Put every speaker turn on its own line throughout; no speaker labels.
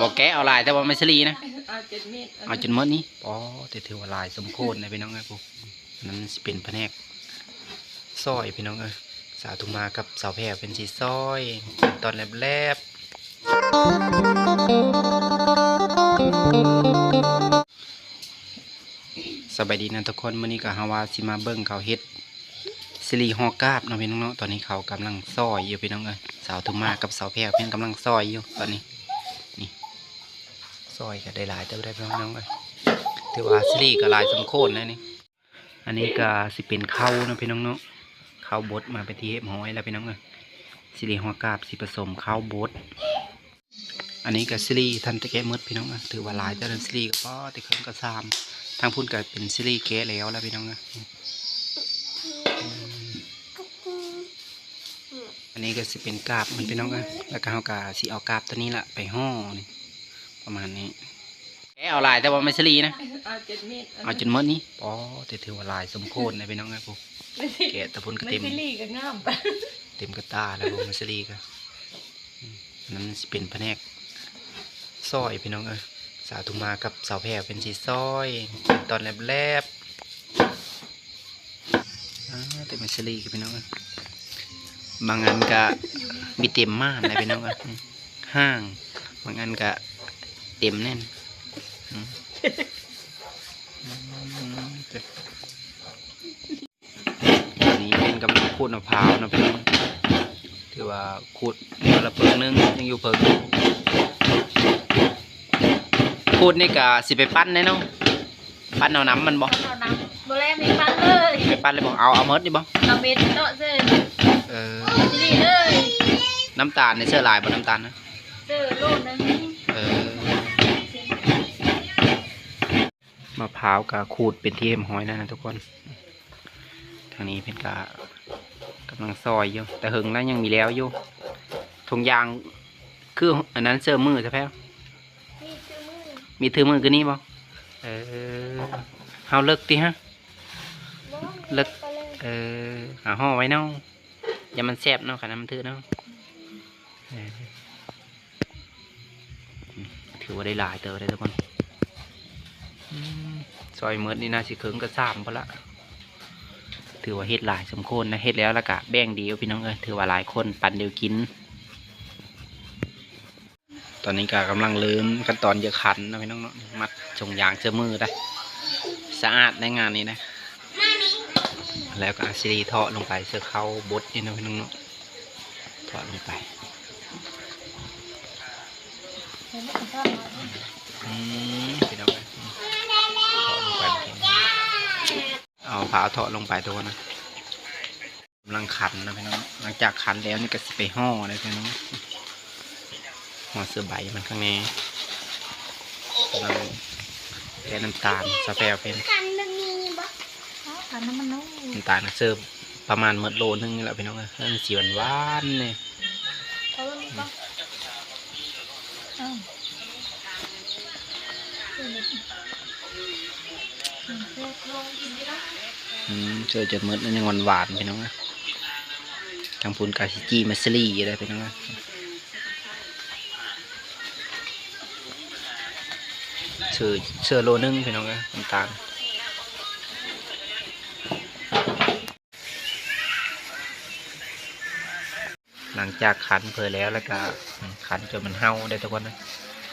บอกแกะเอาลายแต่ว่าไม่สลีนะ
เอาเจ็ดเม็ด
เอาจนหมดนี้อ๋อแต่ถือว่าลายสมโคตรนะพี่น้องเอ้ยพวกนั้นสิเป็นแผนกซอยพี่น้องเอ้ยสาวทุมากับสาวแพรเป็นสีซอย ตอนแลบๆสบายดีนะทุกคนมื้อนี้ก็ฮาวาสิมาเบิ่งเขาเฮ็ดสิริฮอกาบเนาะพี่น้องเนาะตอนนี้เขากำลังซอยอยู่พี่น้องเอ้ยสาวทุมากับสาวแพรเพิ่นกำลังซอยอยู่ตอนนี้นี่ ซอยก็ได้หลายเติบได้พี่น้องเอ้ยถือว่าสิริก็หลายสมโคตรนะนี่ อันนี้ก็สิเป็นข้าวนะพี่น้องเนาะข้าวบดมาไปที่เฮ็บห้อยแล้วพี่น้องเอ้ยสิริฮอกาบสิผสมข้าวบด อันนี้ก็ซิลีทันตะแกะมดพี่น้องอะถือว่าหลายแต่ทันซิลีก็พอต่เครื่องก็ซามทางพุ่นก็เป็นซิลีแกะแล้วแล้วพี่น้องอะอันนี้ก็สิเป็นกาบมันพี่น้องอะแล้วก็เฮากะสิเอากาบตัวนี้ละไปห่อนี่ ประมาณนี้แกะเอาหลายแต่ว่าไม่ซิลีนะ
เอาเจ็ดเม็ด
เอาจนหมดนี้อ๋อแต่ถือว่าหลายสมโควรนะพี่น้องอะพวกแกะตะพุ่นก็
ไม่
เต็ม
ซิลี่ก็งามไป
เต็มกระตาแล้วผมมาสลีก็อืมอันนั้นสิเป็นแผนกซอยพี่น้องเอ้ยสาวทุมากับสาวแพรเป็นสีซอยเป็นตอนแลบแลบๆอ่าเต็มมาสลีกับพี่น้องเอ้ยบางอันก็มีเต็มมากนะพี่น้องเอ้ยอืมห้าง บางอันก็ เต็มแน่นอืมอืมเจ็บอันนี้เป็นกำลังขูดมะพร้าวนะพี่น้องถือว่าขูดเดือนละเพิงหนึงยังอยู่เพิงหนึ่งขูดนี่ก็สิไปปั้นแน่เนาะปั้นเอาน้ำมันบ่
เอาน้ำโบแลมีฟันเลย
ไปปั้นเลยบ่เอาเอาเมดนี่บ่
เอาเม็ดเนาะเส้น
เออ
ซิลี่เลย
น้ำตาลในเสื้อลายบ่น้ำตาลนะ มะพร้าวกับขูดเป็นที่เอ็มห้อยนั่นนะทุกคน ทางนี้เป็นกากำลังซอยอยู่ แต่หึงแล้วยังมีแล้วอยู่ทงยางคืออันนั้นเสื้อมือใช่ไหม
นี่คือมือ
มีถือมือกันนี่บ่เออเฮาเลิกติฮะเลิกเออหาห่อไว้เนาะอย่ามันแซบเนาะขนน้ำมันถือเนาะถือว่าได้หลายเตอเลยทุกคน ซอยเมิดนี่น่าสิเคิงก็สามพอละถือว่าเฮ็ดหลายสมควรนะเฮ็ดแล้วและกะแบ่งเดียวพี่น้องเอ้ยถือว่าหลายคนปันเดียวกิน ตอนนี้ก็กำลังเริ่มขั้นตอนเยอะขันนะพี่น้องเนาะมัดจงยางเสื้อมือได้สะอาดในงานนี้นะ แล้วก็เอาซีรีเทาะลงไปเสื้อเข้าบดนี่นะพี่น้องเนาะเทาะลงไปอืมพี่น้องเอ้ยเทาะลงไปเมื่อกี้เอาผ้าเทาะลงไปตัวนะกำลังขันนะพี่น้องหลังจากขันแล้วนี่ก็สิไปห่อเลยพี่น้องห่อเสื้อใบมันข้างในกำลังแกะน้ำตาลสเปรย์เป็น
กันมันมีบ่กันน้ำมันน้
น้ำตาลนะเสิร์ฟประมาณหมดโลนึงนี่แหละพี่น้องเอ้ยเรื่องสีหวานหวานเนี่ย
เเริ่อ้าวเสื้อเล็กอืมเสื้อโลดนได้
อืมเสิร์ฟจนหวยังหวานหวานๆพี่น้องเอ้ยทางพูนกาซิจีมัสลี่อะไรพี่น้องเอ้ยเสิร์ฟเสิร์ฟโลนึงพี่น้องเอ้ยน้ำตาลหลังจากขันเพอแล้วแล้วก็ขันจนมันเห่าได้ทุกคนนะ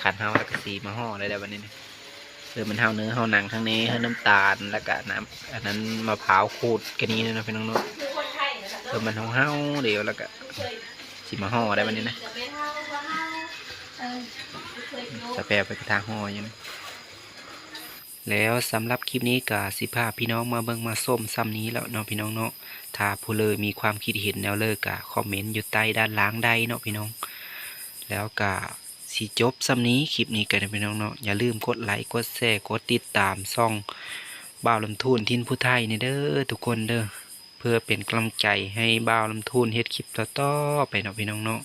ขันเห่าแล้วก็สีมาห่อได้แล้ววันนี้นะ คือมันเท่าเนื้อเท่าหนังข้างนี้เท่าน้ำตาลแล้วก็น้ำอันนั้นมะพร้าวขูดกันนี้นะพี่น้องเนาะคือมันเท่าเท่าๆเดียวแล้วก็สิมาห่อได้วันนี้นะสแปรไปกระทางห่ออยู่นะแล้วสำหรับคลิปนี้ก็สิพาพี่น้องมาเบิ่งมาส้มซ้ำนี้แล้วเนาะพี่น้องเนาะถ้าผู้เลยมีความคิดเห็นแนวเลิกก็คอมเมนต์อยู่ใต้ด้านล่างได้เนาะพี่น้อง แล้วก็ สิจบซ้ำนี้คลิปนี้กันไปน้องเนาะอย่าลืมกดไลค์กดแชร์กดติดตามซ่องบ่าวลำทูนทินผู้ไทยนี่เด้อทุกคนเด้อเพื่อเป็นกำลังใจให้บ่าวลำทูนเฮ็ดคลิปต่อๆไปเนาะพี่น้องเนาะ